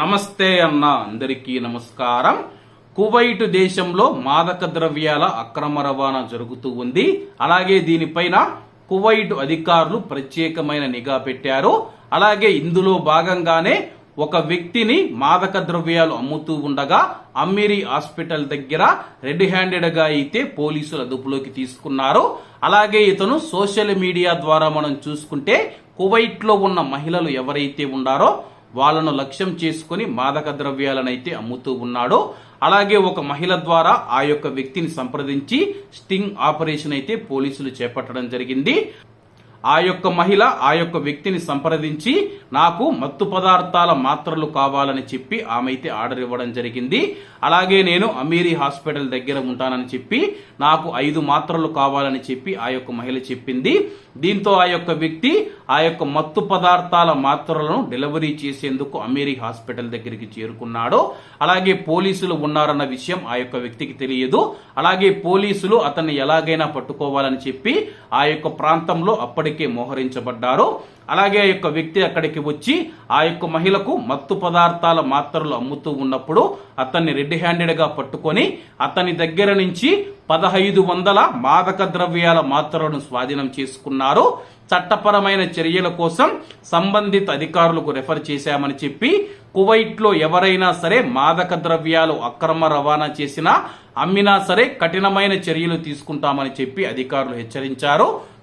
నమస్తే అన్న అందరికీ నమస్కారం. కువైట్ దేశంలో మాదక ద్రవ్యాల అక్రమ రవాణా జరుగుతూ ఉంది. అలాగే దీనిపైన కువైట్ అధికారులు ప్రత్యేకమైన నిఘా పెట్టారు. అలాగే ఇందులో భాగంగానే ఒక వ్యక్తిని మాదక ద్రవ్యాలు అమ్ముతూ ఉండగా అమ్మిరి హాస్పిటల్ దగ్గర రెడ్ హ్యాండెడ్గా అయితే పోలీసులు అదుపులోకి తీసుకున్నారు. అలాగే ఇతను సోషల్ మీడియా ద్వారా మనం చూసుకుంటే కువైట్లో ఉన్న మహిళలు ఎవరైతే ఉన్నారో వాళ్ళను లక్ష్యం చేసుకుని మాదక ద్రవ్యాలనైతే అమ్ముతూ ఉన్నాడో అలాగే ఒక మహిళ ద్వారా ఆ యొక్క వ్యక్తిని సంప్రదించి స్టింగ్ ఆపరేషన్ అయితే పోలీసులు చేపట్టడం జరిగింది. ఆ యొక్క మహిళ ఆ యొక్క వ్యక్తిని సంప్రదించి నాకు మత్తు పదార్థాల మాత్రలు కావాలని చెప్పి ఆమె అయితే ఆర్డర్ ఇవ్వడం జరిగింది. అలాగే నేను అమీరీ హాస్పిటల్ దగ్గర ఉంటానని చెప్పి నాకు ఐదు మాత్రలు కావాలని చెప్పి ఆ యొక్క మహిళ చెప్పింది. దీంతో ఆ యొక్క వ్యక్తి ఆ యొక్క మత్తు పదార్థాల మాత్రలను డెలివరీ చేసేందుకు అమీరీ హాస్పిటల్ దగ్గరికి చేరుకున్నాడు. అలాగే పోలీసులు ఉన్నారన్న విషయం ఆ యొక్క వ్యక్తికి తెలియదు. అలాగే పోలీసులు అతన్ని ఎలాగైనా పట్టుకోవాలని చెప్పి ఆ యొక్క ప్రాంతంలో అప్పటి అప్పటికే మోహరించబడ్డారు. అలాగే ఆ యొక్క వ్యక్తి అక్కడికి వచ్చి ఆ యొక్క మహిళకు మత్తు పదార్థాల మాత్రలు అమ్ముతూ ఉన్నప్పుడు అతన్ని రెడ్ హ్యాండెడ్గా పట్టుకొని అతని దగ్గర నుంచి పదహైదు వందల మాదక ద్రవ్యాల మాత్రలను స్వాధీనం చేసుకున్నారు. చట్టపరమైన చర్యల కోసం సంబంధిత అధికారులకు రెఫర్ చేశామని చెప్పి కువైట్లో ఎవరైనా సరే మాదక ద్రవ్యాలు అక్రమ రవాణా చేసినా అమ్మినా సరే కఠినమైన చర్యలు తీసుకుంటామని చెప్పి అధికారులు హెచ్చరించారు.